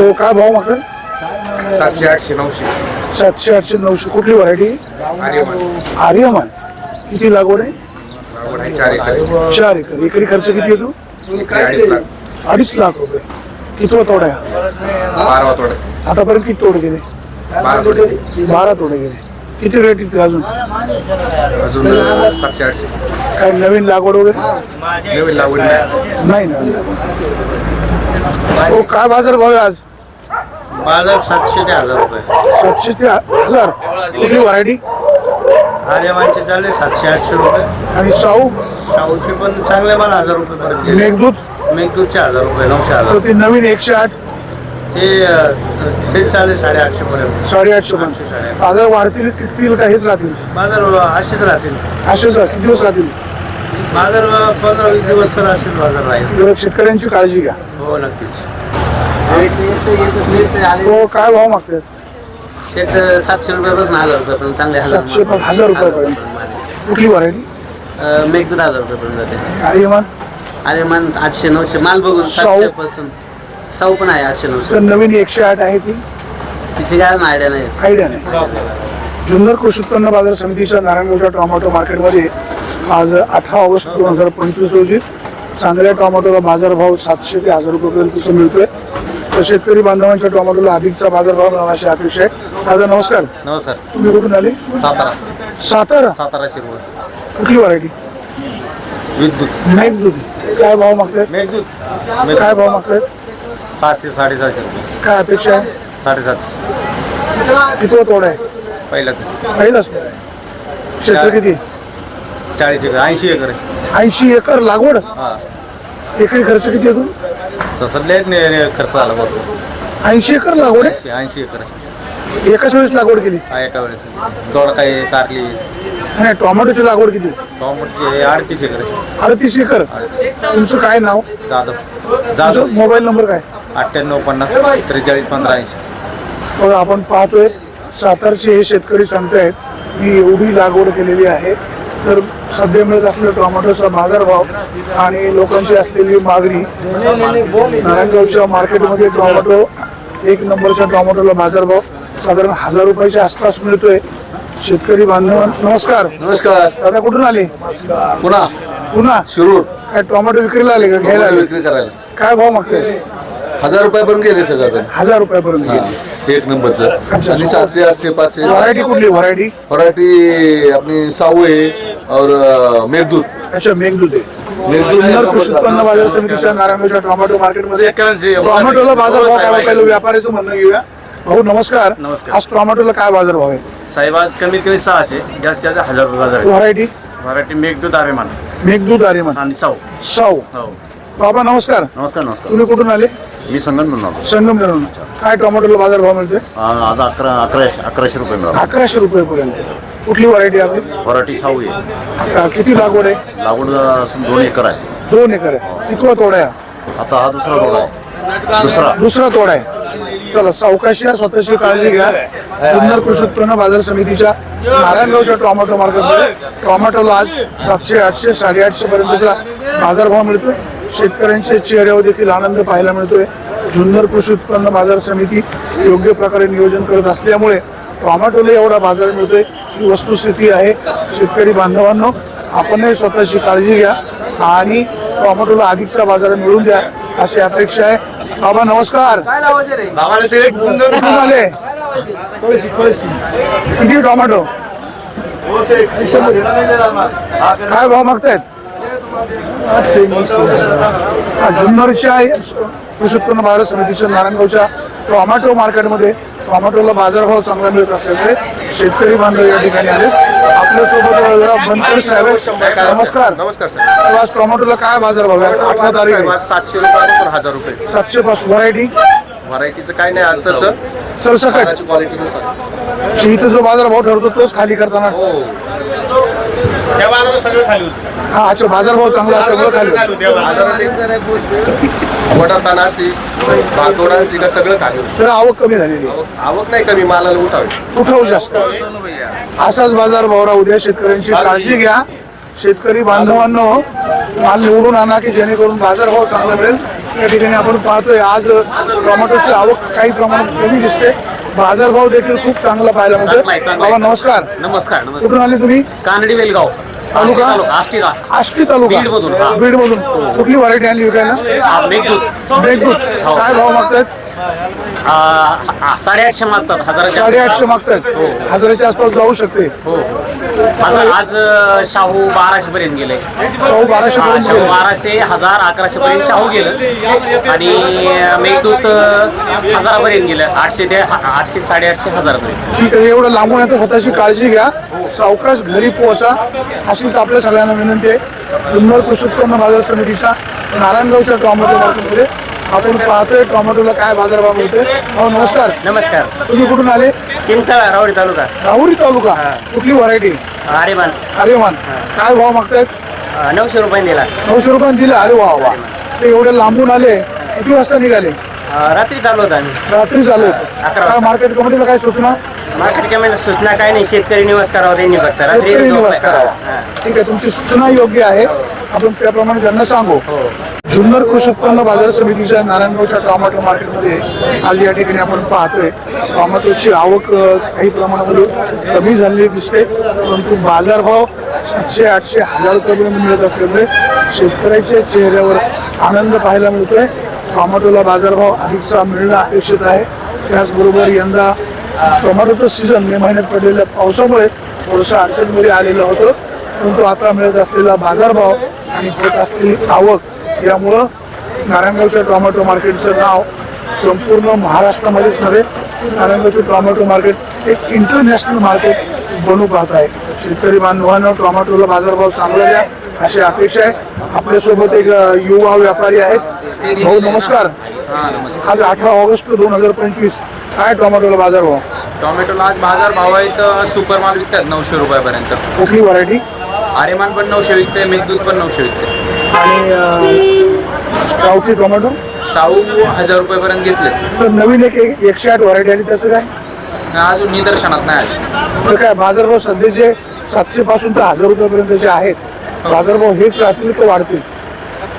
तो काय भाव मागतात सातशे आठशे नऊशे. सातशे आठशे नऊशे. कुठली व्हरायटी आर्यमान. आर्यमान. किती लागवड आहे? लागवड आहे चार एकर. चार एकर. एकरी खर्च किती येतो? अडीच लाख. अडीच लाख रुपये. किती तोडा आहे बारा तोडे. आतापर्यंत किती तोड गेले? बारा तोडे बारा तोडे गेले. किती रेट येते अजून? अजून सातशे आठशे. काय नवीन लागवड वगैरे? नवीन लागवड नाही. नाही नवीन लागवड हो काय बाजार भाव आहे आज? बाजार सातशे ते हजार रुपये. सातशे ते हजार? कुठली व्हरायटी आर्यमानचे चालले सातशे आठशे रुपये. आणि साऊ शाहूचे पण चांगले मला हजार रुपये पर्यंत गेले. मेघदूत? मेघदूतचे हजार रुपये नऊशे हजार ते नवीन एकशे आठ? ते अं, ते चालले साडेआठशे पर्यंत. साडेआठशे पण आठशे, साडेआठ. बाजार वाढतील टिकतील का हेच राहतील? बाजार असेच राहतील. असेच राह- किती दिवस राहतील? बाजार पंधरा वीस दिवस तर असेच बाजार राहील. जरा शेतकऱ्यांची काळजी घ्या. हो नक्कीच. हो काय भाव मागतात शेट सातशे रुपयापासून हजार रुपयापर्यंत चांगले हजार सातशे पण हजार रुपयापर्यंत कुठली व्हरायटी? अं, मेघदूत हजार रुपयापर्यंत जाते. आर्यमान? अरे मान आठशे नऊशे. माल बघून साऊ. सातशे पासून साऊ पण आहे आठशे तर नऊशे नवीन एकशे आठ आहे ती? तिची काय आयडिया नाही. आयडिया नाही. जुन्नर कृषी उत्पन्न बाजार समितीच्या नारायणगावच्या टोमॅटो मार्केटमध्ये आज अठरा ऑगस्ट दोन हजार पंचवीस रोजी चांगल्या टोमॅटोला बाजारभाव सातशे ते हजार रुपयापर्यंत मिळतोय. तर शेतकरी बांधवांच्या टोमॅटोला अधिकचा बाजारभाव मिळावा अशी अपेक्षा आहे. दादा नमस्कार. नमस्कार. तुम्ही कुठून आले? सातारा. सातारा? सातारा शिरवळ कुठली व्हरायटी? विद्युत. मेघदूत. काय भाव मागतायत मेघदूत. काय भाव मागतायत सातशे साडेसातशे रुपये. काय अपेक्षा आहे? साडेसातशे. किती तोड आहे? पहिला पहिलाच तोड आहे. क्षेत्र किती? चाळीस एकर ऐंशी एकर आहे. ऐंशी एकर लागवड? हा. एकरी खर्च किती येतो तसं लेट खर्च आला बरोबर ऐंशी एकर लागवड आहे? ऐंशी एकर आहे. एकाच वेळेस लागवड केली? हा एका वेळेस. दोडकाई कारली. आणि टोमॅटोची लागवड किती? टोमॅटो अडतीस एकर आहे. अडतीस एकर? तुमचं काय नाव? जाधव. तुमचं जाधव. मोबाईल नंबर काय? अठ्ठ्याण्णव पन्नास त्रेचाळीस पंधरा ऐंशी. बघा आपण पाहतोय सातारचे हे शेतकरी सांगतायत की एवढी लागवड केलेली आहे. तर सध्या मिळत असलेला टोमॅटोचा बाजारभाव आणि लोकांची असलेली मागणी नारायणगावच्या मार्केटमध्ये टोमॅटो एक नंबरच्या टोमॅटोला बाजारभाव साधारण हजार रुपयाच्या आसपास मिळतोय. शेतकरी बांधव नमस्कार. नमस्कार. दादा कुठून आले? पुन्हा पुन्हा शिरूर. काय टोमॅटो विक्रीला आले का? घ्यायला आले? विक्री करायला. काय भाव मागते हजार रुपयापर्यंत गेले सगळं हजार रुपयापर्यंत हा, गेली. एक नंबरचं. अच्छा. आणि सातशे आठशे पाचशे. व्हरायटी कुठली? व्हरायटी अपनी साऊ आहे और मेघदूत. अच्छा मेघदूत आहे. जुन्नर कृषी उत्पन्न बाजार समितीच्या नारायणगावच्या टोमॅटो मार्केटमध्ये टोमॅटोला बाजार भाव काय पहिलं व्यापाऱ्याचं म्हणणं घेऊया. भाऊ नमस्कार. नमस्कार. आज टोमॅटोला काय बाजार भाव आहे? साहेब आज कमीत कमी सहाशे जास्तीत जास्त हजार रुपये बाजार आहे. व्हरायटी? मराठी मेघदूत आरेमान मेघदूत आर्यमान. आणि साऊ. साऊ. हो. बाबा नमस्कार. नमस्कार नमस्कार. तुम्ही कुठून आले? मी संगम म्हणून आलो. संगमनेरून काय टोमॅटोला बाजार भाव मिळतोय? आज अकरा अकराशे अकराशे रुपये मिळाला. अकराशे रुपयेपर्यंत कुठली व्हरायटी आपली? वराठी साऊ आहे. अं, किती लागवड आहे? लागवड असून दोन एकर आहे. दोन एकर आहे. कितवा तोडा आहे आता हा दुसरा तोडा आहे. दुसरा. दुसरा तोडा आहे. चला सावकाशी या स्वतःची काळजी घ्या. जुन्नर कृषी उत्पन्न बाजार समितीच्या नारायणगावच्या टोमॅटो मार्केटमध्ये. टोमॅटोला आज सातशे आठशे साडेआठशे पर्यंतचा बाजारभाव मिळतोय. शेतकऱ्यांच्या चेहऱ्यावर देखील आनंद पाहायला मिळतोय. जुन्नर कृषी उत्पन्न बाजार समिती योग्य प्रकारे नियोजन करत असल्यामुळे टोमॅटोला एवढा बाजार मिळतोय ही वस्तुस्थिती आहे. शेतकरी बांधवांनो आपणही स्वतःची काळजी घ्या आणि टोमॅटोला अधिकचा बाजार मिळून द्या अशी अपेक्षा आहे. बाबा नमस्कार. आले? किती टोमॅटो? काय भाव मागतायत? हा, जुन्नरच्या कृषी उत्पन्न बाजार समितीच्या नारायणगावच्या टोमॅटो मार्केटमध्ये टोमॅटोला बाजारभाव चांगला मिळत असल्यामुळे शेतकरी बांधव या ठिकाणी आले आपल्यासोबत बनकर साहेब. नमस्कार. नमस्कार सर. आज टोमॅटोला काय बाजारभाव आहे? आज अठरा तारीख साहेब, आहे. आज सातशे रुपयापासून हजार रुपये. सातशे पाच व्हरायटी? व्हरायटीचं काय नाही आज तसं. सरसकट क्वालिटीनुसार इथं जो बाजारभाव ठरतो तोच खाली करताना. हा. अच्छा बाजारभाव चांगला असल्यामुळे खाली. असली भातोडा असली का सगळं खाली. तर आवक कमी झालेली आहे. आवक नाही कमी मालाला उठावी. उठाव जास्त. असाच बाजार भाव राहू द्या शेतकऱ्यांची काळजी घ्या. शेतकरी बांधवांनो माल निवडून आणा की जेणेकरून बाजारभाव चांगला मिळेल. या ठिकाणी आपण पाहतोय आज टोमॅटोची आवक काही प्रमाणात कमी दिसते. बाजारभाव देखील खूप चांगला पाहायला चांगला आहे, मिळतो चांगला बाबा आहे. नमस्कार. नमस्कार नमस्कार. कुठून आले तुम्ही? कानडी वेलगाव. तालुका? आष्टी तालुका. हा. बीड मधून कुठली व्हरायटी आणली विकायला हा, मेघदूत. हो. काय भाव आ, साडेआठशे मागतात साडेआठशे मागतायत. हजाराच्या आसपास जाऊ शकते. हजार. आज अ, शाहू बाराशे पर्यंत गेले. सौ बाराशे पर्यंत शाहू गेले. बाराशे हजार अकराशे पर्यंत शाहू गेलं. आणि मेघदूत अ, हजारापर्यंत गेलं. आठशे ते हा- आठशे साडेआठशे हजारापर्यंत. ठीक आहे एवढं लांबून येतं स्वतःची काळजी घ्या. सावकाश घरी पोहोचा. अशीच आपल्या सगळ्यांना विनंती आहे. जुन्नर उत्पन्न बाजार समितीच्या नारायणगावच्या टोमॅटो मार्केटमध्ये आपण पाहतोय टोमॅटोला काय बाजारभाव मिळतोय. हो नमस्कार. नमस्कार. तुम्ही कुठून आले? चिंचाळा रावडी तालुका. राहुरी तालुका? कुठली व्हरायटी आरेमान अरेमान काय भाव मागतायत? अं, नऊशे रुपये दिला. नऊशे रुपयांनी दिले? अरे वा वा. ते एवढे लांबून आले किती वाजता निघाले? अं, रात्री चालू होता आम्ही. रात्री चालू अकरा काय मार्केट कमिटीला काय सूचना? मार्केट कमिटीला सूचना काय नाही. शेतकरी निवास करावा त्यांनी फक्त. रात्री शेतकरी झोप निवास नाही. करावा. हां. ठीक आहे तुमची सूचना योग्य आहे. आपण त्याप्रमाणे त्यांना सांगू. जुन्नर कृषी उत्पन्न बाजार समितीच्या नारायणगावच्या टॉमॅटो मार्केटमध्ये आज या ठिकाणी आपण पाहतोय. टॉमॅटोची आवक काही प्रमाणामध्ये कमी झालेली दिसते परंतु बाजारभाव सातशे आठशे हजार रुपयापर्यंत मिळत असल्यामुळे शेतकऱ्याच्या चेहऱ्यावर आनंद पाहायला मिळतोय. टॉमॅटोला बाजारभाव अधिकचा मिळणं अपेक्षित आहे. त्याचबरोबर यंदा टोमॅटोचं सीझन मे महिन्यात पडलेल्या पावसामुळे थोडंसं अडचणीमध्ये आलेलं होतं. परंतु आता मिळत असलेला बाजारभाव आणि होत असलेली आवक यामुळं नारायणगावच्या टोमॅटो मार्केटचं नाव संपूर्ण महाराष्ट्रामध्येच नव्हे नारायणगावचे टोमॅटो मार्केट एक इंटरनॅशनल मार्केट बनू पाहत आहे. शेतकरी बांधवांना टोमॅटोला बाजारभाव चांगला द्या अशी अपेक्षा आहे. आपल्यासोबत एक युवा व्यापारी आहेत. भाऊ नमस्कार. आज अठरा ऑगस्ट दोन हजार पंचवीस. काय टोमॅटोला बाजारभाव? टोमॅटोला आज बाजार भाव आहेत सुपर माल विकतात नऊशे रुपयापर्यंत. कुठली व्हरायटी? आरेमान पण नऊशे विकते मेघदूत पण नऊशे विकते. आणि अ, गावठी टोमॅटो? साऊ हजार रुपयापर्यंत घेतले तर नवीन एक एक- एकशे आठ व्हरायटी आली तसं काय? अजून निदर्शनात नाही आले. तर काय बाजारभाव सध्या जे सातशे पासून तर हजार रुपयापर्यंत जे आहेत बाजारभाव हेच राहतील का वाढतील?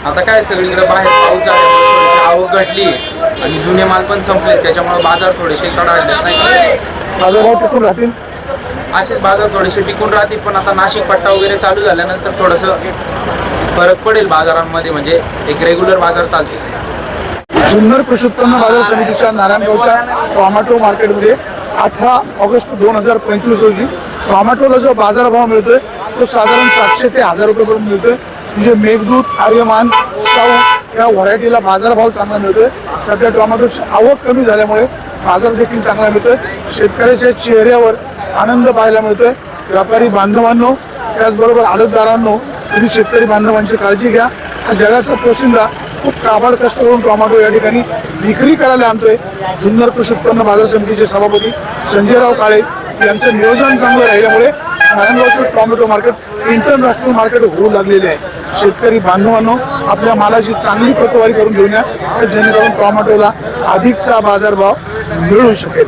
आता काय सगळीकडे बाहेर पाऊस थोडीशी आवक घटली आणि जुने माल पण संपले त्याच्यामुळे बाजार थोडेसे कडाडले नाही बाजारभाव टिकून राहतील? असेच बाजार थोडेसे टिकून राहतील पण आता नाशिक पट्टा वगैरे चालू झाल्यानंतर थोडंसं फरक पडेल बाजारांमध्ये म्हणजे एक रेग्युलर बाजार चालतील जुन्नर कृषी उत्पन्न बाजार समितीच्या नारायणगावच्या टोमॅटो मार्केटमध्ये अठरा ऑगस्ट दोन हजार पंचवीस रोजी टोमॅटोला जो बाजारभाव मिळतोय तो साधारण सातशे ते हजार रुपयेपर्यंत मिळतोय. म्हणजे मेघदूत आर्यमान साऊ या व्हरायटीला बाजारभाव चांगला मिळतोय. सध्या टोमॅटोची आवक कमी झाल्यामुळे बाजार देखील चांगला मिळतोय. शेतकऱ्याच्या चेहऱ्यावर आनंद पाहायला मिळतोय. व्यापारी बांधवांनो त्याचबरोबर आडतदारांनो तुम्ही शेतकरी बांधवांची काळजी घ्या. हा जगाचा पोशिंदा खूप काबाड कष्ट करून टोमॅटो या ठिकाणी विक्री करायला आणतोय. जुन्नर कृषी उत्पन्न बाजार समितीचे सभापती संजयराव काळे यांचं नियोजन चांगलं राहिल्यामुळे नारायणगावचं टोमॅटो मार्केट इंटरनॅशनल मार्केट होऊ लागलेले आहे. शेतकरी बांधवांनो आपल्या मालाची चांगली प्रतवारी करून घेऊन या जेणेकरून टोमॅटोला अधिकचा बाजारभाव मिळू शकेल.